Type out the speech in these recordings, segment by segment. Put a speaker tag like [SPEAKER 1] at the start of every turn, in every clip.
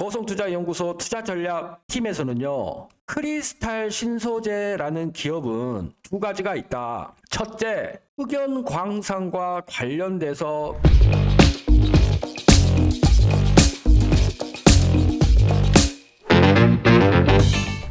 [SPEAKER 1] 거성투자연구소 투자전략팀에서는요. 크리스탈 신소재라는 기업은 두 가지가 있다. 첫째, 흑연 광산과 관련돼서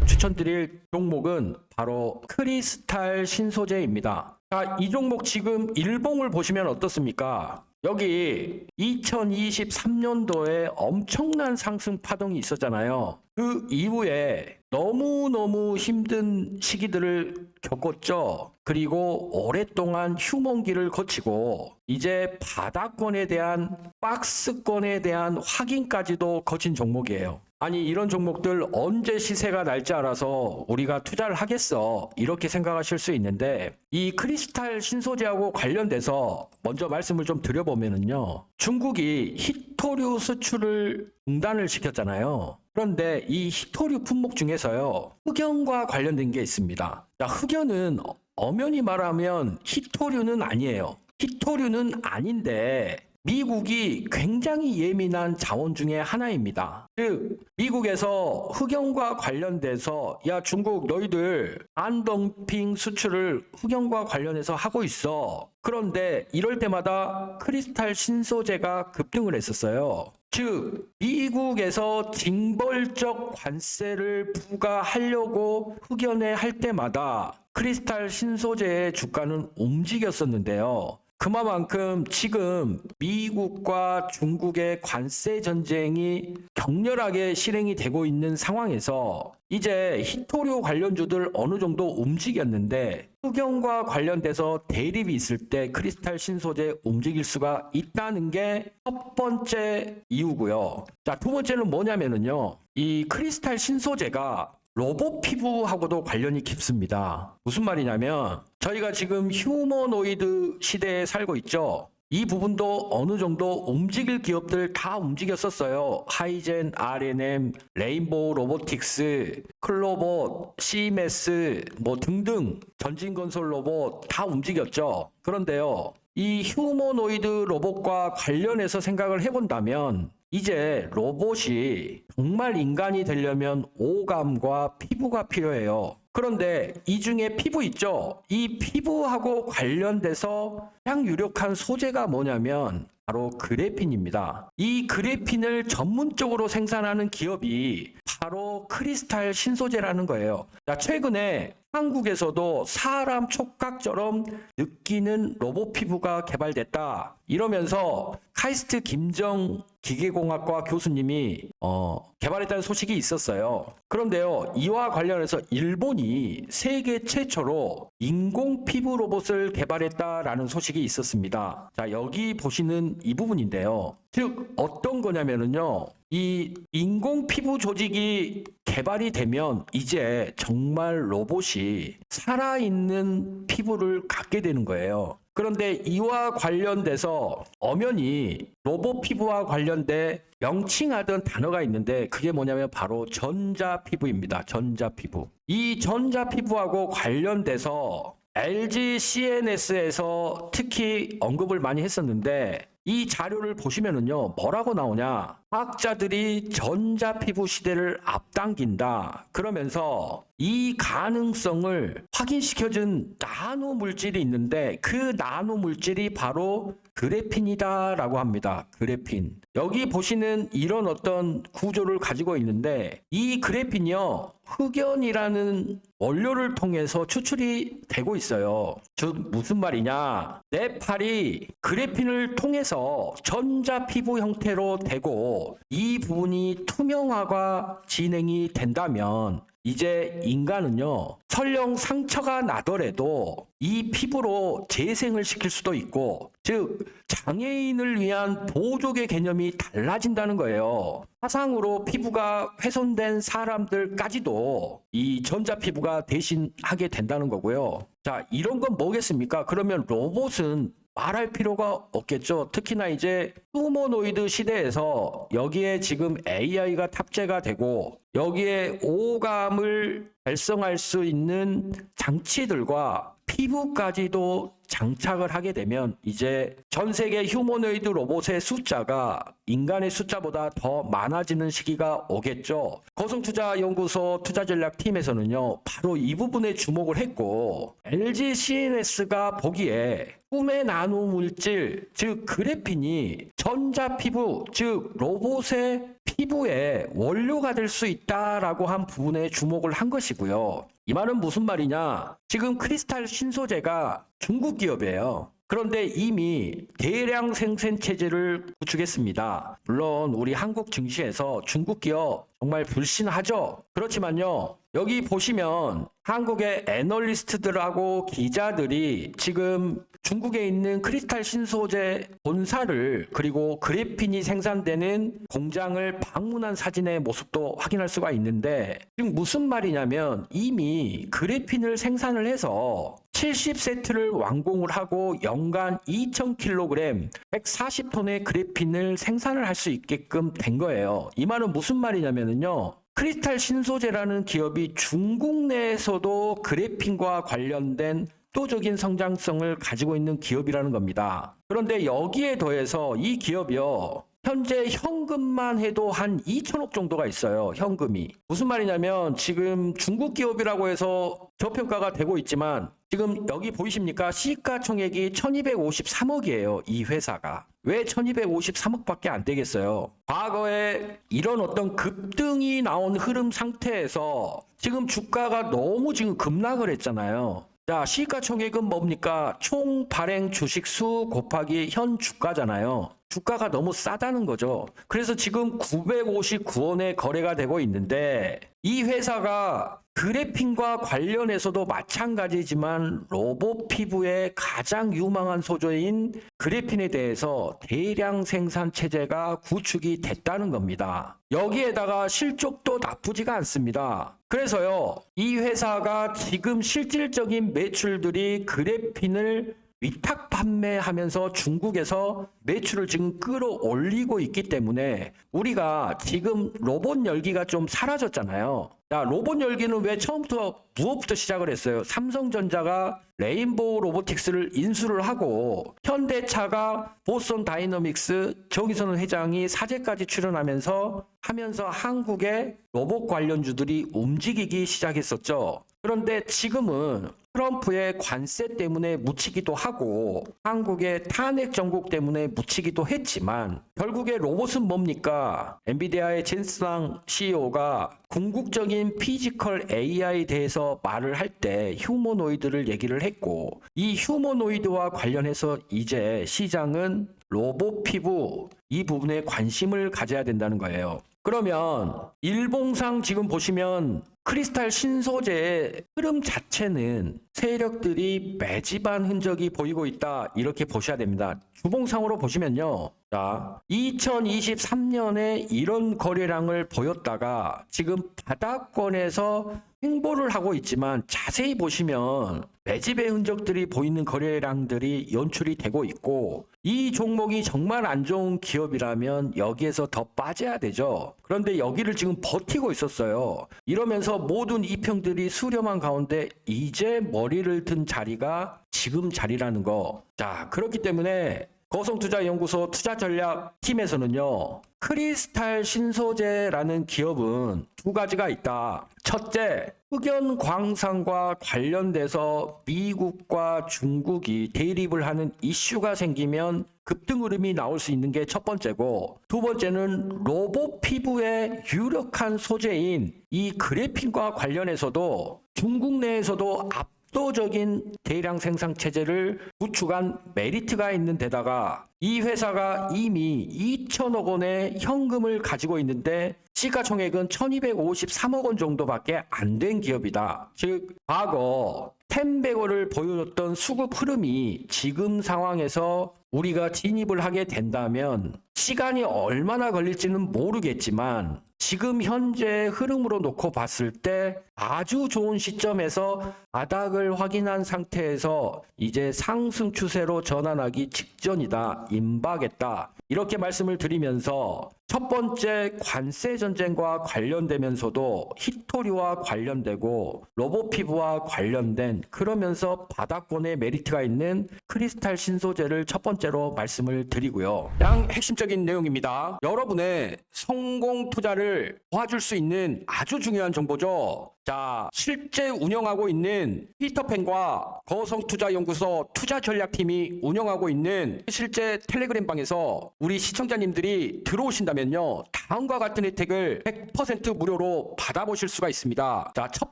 [SPEAKER 1] 추천드릴 종목은 바로 크리스탈 신소재입니다. 자, 이 종목 지금 일봉을 보시면 어떻습니까? 여기 2023년도에 엄청난 상승 파동이 있었잖아요. 그 이후에 너무너무 힘든 시기들을 겪었죠. 그리고 오랫동안 휴먼기를 거치고 이제 바닥권에 대한 박스권에 대한 확인까지도 거친 종목이에요. 아니 이런 종목들 언제 시세가 날지 알아서 우리가 투자를 하겠어? 이렇게 생각하실 수 있는데 이 크리스탈 신소재하고 관련돼서 먼저 말씀을 좀 드려보면은요 중국이 히토류 수출을 중단을 시켰잖아요. 그런데 이 히토류 품목 중에서요 흑연과 관련된 게 있습니다. 자 흑연은 엄연히 말하면 히토류는 아니에요. 히토류는 아닌데 미국이 굉장히 예민한 자원 중에 하나입니다. 즉, 미국에서 흑연과 관련돼서 야 중국 너희들 안덤핑 수출을 흑연과 관련해서 하고 있어. 그런데 이럴 때마다 크리스탈 신소재가 급등을 했었어요. 즉, 미국에서 징벌적 관세를 부과하려고 흑연에 할 때마다 크리스탈 신소재의 주가는 움직였었는데요. 그만큼 지금 미국과 중국의 관세 전쟁이 격렬하게 실행이 되고 있는 상황에서 이제 히토류 관련주들 어느 정도 움직였는데 흑연과 관련돼서 대립이 있을 때 크리스탈 신소재 움직일 수가 있다는 게 첫 번째 이유고요. 자, 두 번째는 뭐냐면은요. 이 크리스탈 신소재가 로봇 피부하고도 관련이 깊습니다. 무슨 말이냐면 저희가 지금 휴머노이드 시대에 살고 있죠. 이 부분도 어느 정도 움직일 기업들 다 움직였었어요. 하이젠, RNM, 레인보우 로보틱스, 클로봇, CMS 뭐 등등 전진건설 로봇 다 움직였죠. 그런데요. 이 휴머노이드 로봇과 관련해서 생각을 해본다면 이제 로봇이 정말 인간이 되려면 오감과 피부가 필요해요. 그런데 이 중에 피부 있죠? 이 피부하고 관련돼서 가장 유력한 소재가 뭐냐면 바로 그래핀입니다. 이 그래핀을 전문적으로 생산하는 기업이 바로 크리스탈 신소재라는 거예요. 자, 최근에 한국에서도 사람 촉각처럼 느끼는 로봇 피부가 개발됐다. 이러면서 카이스트 김정 기계공학과 교수님이 어, 개발했다는 소식이 있었어요. 그런데요, 이와 관련해서 일본이 세계 최초로 인공 피부 로봇을 개발했다라는 소식이 있었습니다. 자, 여기 보시는 이 부분인데요. 즉, 어떤 거냐면은요, 이 인공 피부 조직이 개발이 되면 이제 정말 로봇이 살아있는 피부를 갖게 되는 거예요. 그런데 이와 관련돼서 엄연히 로봇 피부와 관련돼 명칭하던 단어가 있는데 그게 뭐냐면 바로 전자 피부입니다. 전자 피부. 이 전자 피부하고 관련돼서 LG CNS에서 특히 언급을 많이 했었는데 이 자료를 보시면은요 뭐라고 나오냐 과학자들이 전자 피부 시대를 앞당긴다 그러면서 이 가능성을 확인시켜준 나노 물질이 있는데 그 나노 물질이 바로 그래핀이다라고 합니다. 그래핀. 여기 보시는 이런 어떤 구조를 가지고 있는데 이 그래핀이요. 흑연이라는 원료를 통해서 추출이 되고 있어요. 즉 무슨 말이냐? 내 팔이 그래핀을 통해서 전자 피부 형태로 되고 이 부분이 투명화가 진행이 된다면 이제 인간은요, 설령 상처가 나더라도 이 피부로 재생을 시킬 수도 있고, 즉, 장애인을 위한 보조개 개념이 달라진다는 거예요. 화상으로 피부가 훼손된 사람들까지도 이 전자 피부가 대신하게 된다는 거고요. 자, 이런 건 뭐겠습니까? 그러면 로봇은 말할 필요가 없겠죠. 특히나 이제 휴머노이드 시대에서 여기에 지금 AI가 탑재가 되고 여기에 오감을 발성할 수 있는 장치들과 피부까지도 장착을 하게 되면 이제 전 세계 휴머노이드 로봇의 숫자가 인간의 숫자보다 더 많아지는 시기가 오겠죠. 거성투자연구소 투자전략팀에서는요, 바로 이 부분에 주목을 했고, LG CNS가 보기에 꿈의 나노 물질, 즉 그래핀이 전자 피부, 즉 로봇의 피부의 원료가 될 수 있다라고 한 부분에 주목을 한 것이고요. 이 말은 무슨 말이냐? 지금 크리스탈 신소재가 중국 기업이에요. 그런데 이미 대량 생산 체제를 구축했습니다. 물론 우리 한국 증시에서 중국 기업 정말 불신하죠. 그렇지만요. 여기 보시면 한국의 애널리스트들하고 기자들이 지금 중국에 있는 크리스탈 신소재 본사를 그리고 그래핀이 생산되는 공장을 방문한 사진의 모습도 확인할 수가 있는데 지금 무슨 말이냐면 이미 그래핀을 생산을 해서 70세트를 완공을 하고 연간 2,000kg, 140톤의 그래핀을 생산을 할 수 있게끔 된 거예요. 이 말은 무슨 말이냐면요. 크리스탈 신소재라는 기업이 중국 내에서도 그래핀과 관련된 압도적인 성장성을 가지고 있는 기업이라는 겁니다. 그런데 여기에 더해서 이 기업이요. 현재 현금만 해도 한 2천억 정도가 있어요. 현금이. 무슨 말이냐면 지금 중국 기업이라고 해서 저평가가 되고 있지만 지금 여기 보이십니까? 시가총액이 1253억이에요. 이 회사가. 왜 1253억밖에 안 되겠어요? 과거에 이런 어떤 급등이 나온 흐름 상태에서 지금 주가가 너무 지금 급락을 했잖아요. 자, 시가총액은 뭡니까? 총 발행 주식 수 곱하기 현 주가잖아요. 주가가 너무 싸다는 거죠. 그래서 지금 959원에 거래가 되고 있는데 이 회사가 그래핀과 관련해서도 마찬가지지만 로봇 피부의 가장 유망한 소재인 그래핀에 대해서 대량 생산 체제가 구축이 됐다는 겁니다. 여기에다가 실적도 나쁘지가 않습니다. 그래서요, 이 회사가 지금 실질적인 매출들이 그래핀을 위탁 판매하면서 중국에서 매출을 지금 끌어올리고 있기 때문에 우리가 지금 로봇 열기가 좀 사라졌잖아요. 자, 로봇 열기는 왜 처음부터 무엇부터 시작을 했어요? 삼성전자가 레인보우 로보틱스를 인수를 하고 현대차가 보선 다이너믹스 정의선 회장이 사제까지 출연하면서 하면서 한국의 로봇 관련주들이 움직이기 시작했었죠. 그런데 지금은 트럼프의 관세 때문에 묻히기도 하고 한국의 탄핵 정국 때문에 묻히기도 했지만 결국에 로봇은 뭡니까? 엔비디아의 젠스랑 CEO가 궁극적인 피지컬 AI에 대해서 말을 할 때 휴머노이드를 얘기를 했고 이 휴머노이드와 관련해서 이제 시장은 로봇 피부 이 부분에 관심을 가져야 된다는 거예요. 그러면 일봉상 지금 보시면 크리스탈 신소재의 흐름 자체는 세력들이 매집한 흔적이 보이고 있다 이렇게 보셔야 됩니다. 주봉상으로 보시면요. 자, 2023년에 이런 거래량을 보였다가 지금 바닥권에서 행보를 하고 있지만 자세히 보시면 매집의 흔적들이 보이는 거래량들이 연출이 되고 있고 이 종목이 정말 안 좋은 기업이라면 여기에서 더 빠져야 되죠. 그런데 여기를 지금 버티고 있었어요. 이러면서 모든 이평들이 수렴한 가운데 이제 머리를 든 자리가 지금 자리라는 거. 자, 그렇기 때문에 거성투자연구소 투자전략팀에서는요, 크리스탈 신소재라는 기업은 두 가지가 있다. 첫째, 흑연 광산과 관련돼서 미국과 중국이 대립을 하는 이슈가 생기면 급등 흐름이 나올 수 있는 게 첫 번째고, 두 번째는 로봇 피부의 유력한 소재인 이 그래핀과 관련해서도 중국 내에서도 앞 압도적인 대량 생산 체제를 구축한 메리트가 있는 데다가 이 회사가 이미 2천억 원의 현금을 가지고 있는데 시가총액은 1253억 원 정도밖에 안 된 기업이다. 즉 과거 텐베거를 보여줬던 수급 흐름이 지금 상황에서 우리가 진입을 하게 된다면 시간이 얼마나 걸릴지는 모르겠지만 지금 현재 흐름으로 놓고 봤을 때 아주 좋은 시점에서 바닥을 확인한 상태에서 이제 상승 추세로 전환하기 직전이다. 임박했다. 이렇게 말씀을 드리면서 첫 번째 관세 전쟁과 관련되면서도 히토리와 관련되고 로보피부와 관련된 그러면서 바닥권의 메리트가 있는 크리스탈 신소재를 첫 번째로 말씀을 드리고요. 양 핵심적인 내용입니다. 여러분의 성공 투자를 도와줄 수 있는 아주 중요한 정보죠. 자, 실제 운영하고 있는 피터팬과 거성투자연구소 투자전략팀이 운영하고 있는 실제 텔레그램 방에서 우리 시청자님들이 들어오신다면요. 다음과 같은 혜택을 100% 무료로 받아보실 수가 있습니다. 자, 첫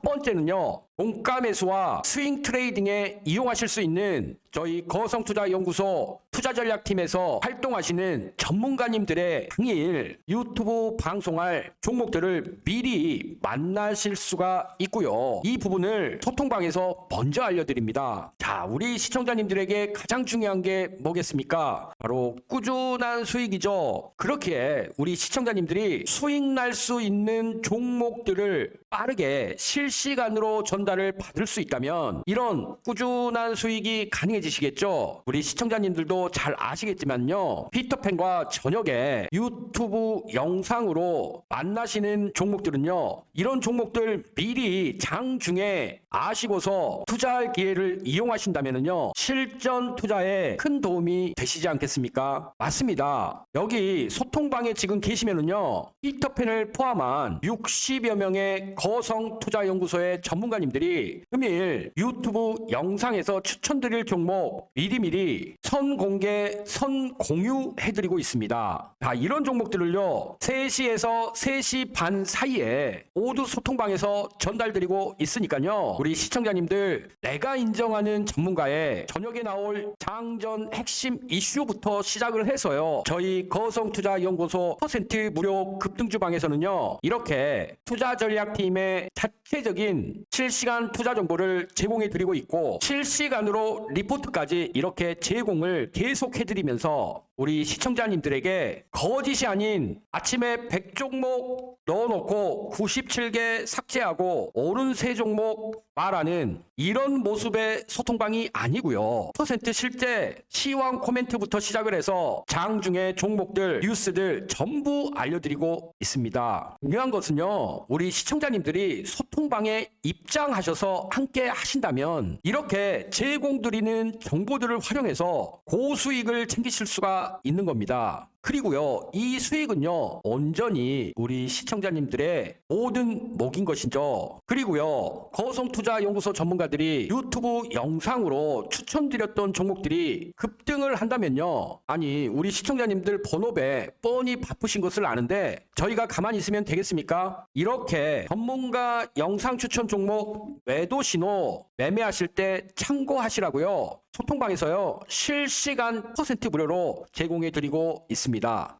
[SPEAKER 1] 번째는요. 공가 매수와 스윙 트레이딩에 이용하실 수 있는 저희 거성투자연구소 투자전략팀에서 활동하시는 전문가님들의 당일 유튜브 방송할 종목들을 미리 만나실 수가 있고요. 이 부분을 소통방에서 먼저 알려드립니다. 자, 우리 시청자님들에게 가장 중요한 게 뭐겠습니까? 바로 꾸준한 수익이죠. 그렇기에 우리 시청자님들이 수익 날 수 있는 종목들을 빠르게 실시간으로 전달을 받을 수 있다면 이런 꾸준한 수익이 가능해지시겠죠. 우리 시청자님들도 잘 아시겠지만요. 피터팬과 저녁에 유튜브 영상으로 만나시는 종목들은요. 이런 종목들 미리 장 중에 아시고서 투자할 기회를 이용하신다면요. 실전 투자에 큰 도움이 되시지 않겠습니까? 맞습니다. 여기 소통방에 지금 계시면은요. 피터팬을 포함한 60여 명의 거성 투자 연구소의 전문가님들이 금일 유튜브 영상에서 추천드릴 종목 미리미리 선공개, 선공유 해드리고 있습니다. 자, 이런 종목들을요, 3시에서 3시 반 사이에 모두 소통방에서 전달드리고 있으니까요, 우리 시청자님들, 내가 인정하는 전문가의 저녁에 나올 장전 핵심 이슈부터 시작을 해서요, 저희 거성투자연구소 퍼센트 무료 급등주방에서는요, 이렇게 투자 전략팀의 자체적인 실시간 투자 정보를 제공해 드리고 있고 실시간으로 리포트까지 이렇게 제공을 계속 해드리면서 우리 시청자님들에게 거짓이 아닌 아침에 100종목 넣어놓고 97개 삭제하고 오른 세 종목 말하는 이런 모습의 소통방이 아니고요. 퍼센트 실제 시황 코멘트부터 시작을 해서 장중의 종목들, 뉴스들 전부 알려드리고 있습니다. 중요한 것은요. 우리 시청자님들이 소통방에 입장하셔서 함께 하신다면 이렇게 제공드리는 정보들을 활용해서 고수익을 챙기실 수가 있는 겁니다. 그리고요, 이 수익은요, 온전히 우리 시청자님들의 모든 목인 것이죠. 그리고요, 거성투자연구소 전문가들이 유튜브 영상으로 추천드렸던 종목들이 급등을 한다면요. 아니, 우리 시청자님들 본업에 뻔히 바쁘신 것을 아는데 저희가 가만히 있으면 되겠습니까? 이렇게 전문가 영상 추천 종목 매도 신호 매매하실 때 참고하시라고요. 소통방에서요 실시간 퍼센트 무료로 제공해 드리고 있습니다.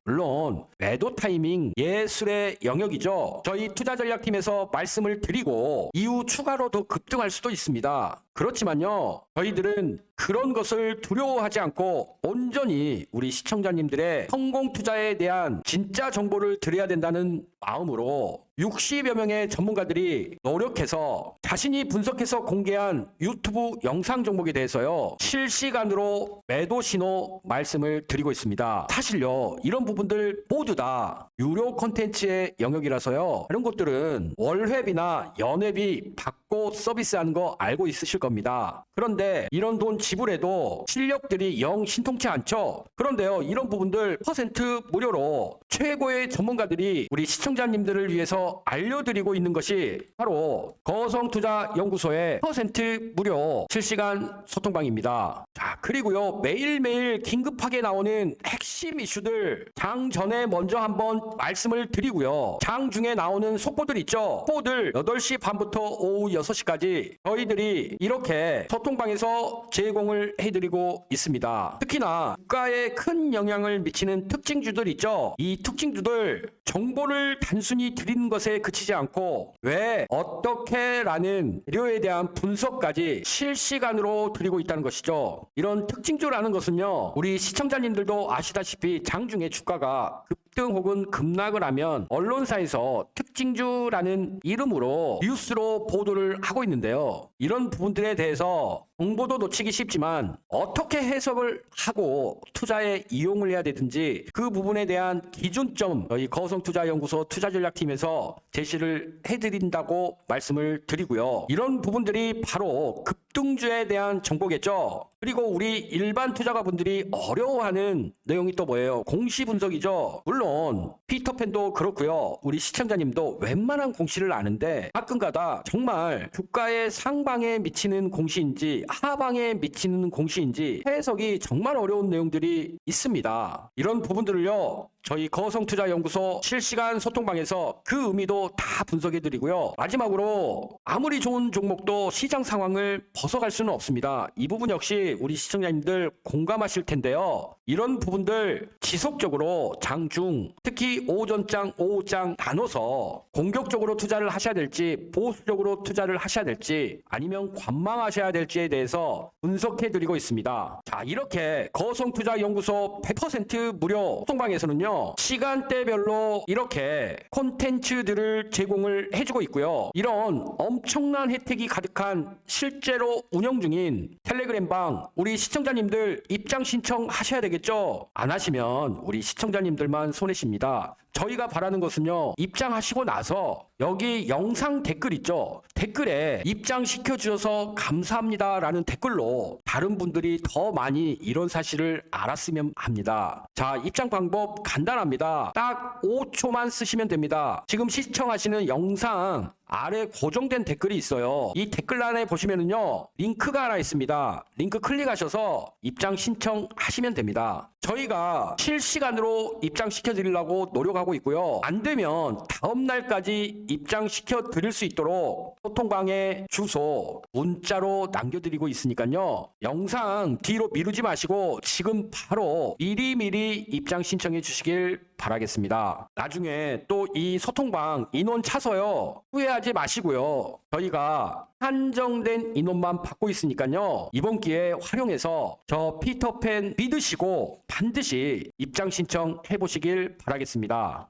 [SPEAKER 1] 물론 매도 타이밍 예술의 영역이죠. 저희 투자 전략팀에서 말씀을 드리고 이후 추가로 더 급등할 수도 있습니다. 그렇지만요 저희들은 그런 것을 두려워하지 않고 온전히 우리 시청자님들의 성공 투자에 대한 진짜 정보를 드려야 된다는 마음으로 60여 명의 전문가들이 노력해서 자신이 분석해서 공개한 유튜브 영상 종목에 대해서요 실시간으로 매도 신호 말씀을 드리고 있습니다. 사실요 이런 부분들 모두 다 유료 콘텐츠의 영역이라서요 이런 것들은 월회비나 연회비 받고 서비스하는 거 알고 있으실 겁니다. 그런데 이런 돈 지불해도 실력들이 영 신통치 않죠. 그런데요 이런 부분들 퍼센트 무료로 최고의 전문가들이 우리 시청자님들을 위해서 알려드리고 있는 것이 바로 거성투자연구소의 퍼센트 무료 실시간 소통방입니다. 자, 그리고요, 매일매일 긴급하게 나오는 핵심 이슈들 장 전에 먼저 한번 말씀을 드리고요. 장 중에 나오는 속보들 있죠? 속보들 8시 반부터 오후 6시까지 저희들이 이렇게 소통방에서 제공을 해드리고 있습니다. 특히나 국가에 큰 영향을 미치는 특징주들 있죠. 이 특징주들 정보를 단순히 드리는 것에 그치지 않고 왜 어떻게 라는 재료에 대한 분석까지 실시간으로 드리고 있다는 것이죠. 이런 특징주라는 것은요. 우리 시청자님들도 아시다시피 장중에 주가가 급 등 혹은 급락을 하면 언론사에서 특징주라는 이름으로 뉴스로 보도를 하고 있는데요. 이런 부분들에 대해서 정보도 놓치기 쉽지만 어떻게 해석을 하고 투자에 이용을 해야 되든지 그 부분에 대한 기준점 저희 거성투자연구소 투자전략팀에서 제시를 해드린다고 말씀을 드리고요. 이런 부분들이 바로 급등주에 대한 정보겠죠. 그리고 우리 일반 투자가분들이 어려워하는 내용이 또 뭐예요? 공시 분석이죠. 물론 피터팬도 그렇고요. 우리 시청자님도 웬만한 공시를 아는데 가끔가다 정말 주가의 상방에 미치는 공시인지 하방에 미치는 공시인지 해석이 정말 어려운 내용들이 있습니다. 이런 부분들을요. 저희 거성투자연구소 실시간 소통방에서 그 의미도 다 분석해 드리고요. 마지막으로 아무리 좋은 종목도 시장 상황을 벗어갈 수는 없습니다. 이 부분 역시 우리 시청자님들 공감하실 텐데요. 이런 부분들 지속적으로 장중 특히 오전장, 오후장 나눠서 공격적으로 투자를 하셔야 될지 보수적으로 투자를 하셔야 될지 아니면 관망하셔야 될지에 대해서 분석해 드리고 있습니다. 자, 이렇게 거성투자연구소 100% 무료 소통방에서는요. 시간대별로 이렇게 콘텐츠들을 제공을 해주고 있고요. 이런 엄청난 혜택이 가득한 실제로 운영 중인 텔레그램 방 우리 시청자님들 입장 신청하셔야 되겠죠? 안 하시면 우리 시청자님들만 손해십니다. 저희가 바라는 것은요, 입장하시고 나서 여기 영상 댓글 있죠? 댓글에 입장시켜 주셔서 감사합니다 라는 댓글로 다른 분들이 더 많이 이런 사실을 알았으면 합니다. 자, 입장 방법 간단합니다. 딱 5초만 쓰시면 됩니다. 지금 시청하시는 영상 아래 고정된 댓글이 있어요. 이 댓글란에 보시면은요, 링크가 하나 있습니다. 링크 클릭하셔서 입장 신청하시면 됩니다. 저희가 실시간으로 입장시켜 드리려고 노력하고 있고요. 안 되면 다음 날까지 입장시켜 드릴 수 있도록 소통방에 주소 문자로 남겨드리고 있으니까요. 영상 뒤로 미루지 마시고 지금 바로 미리미리 입장 신청해 주시길 바라겠습니다. 나중에 또 이 소통방 인원 차서요. 후회하지 마시고요. 저희가 한정된 인원만 받고 있으니까요. 이번 기회에 활용해서 저 피터팬 믿으시고 반드시 입장 신청 해 보시길 바라겠습니다.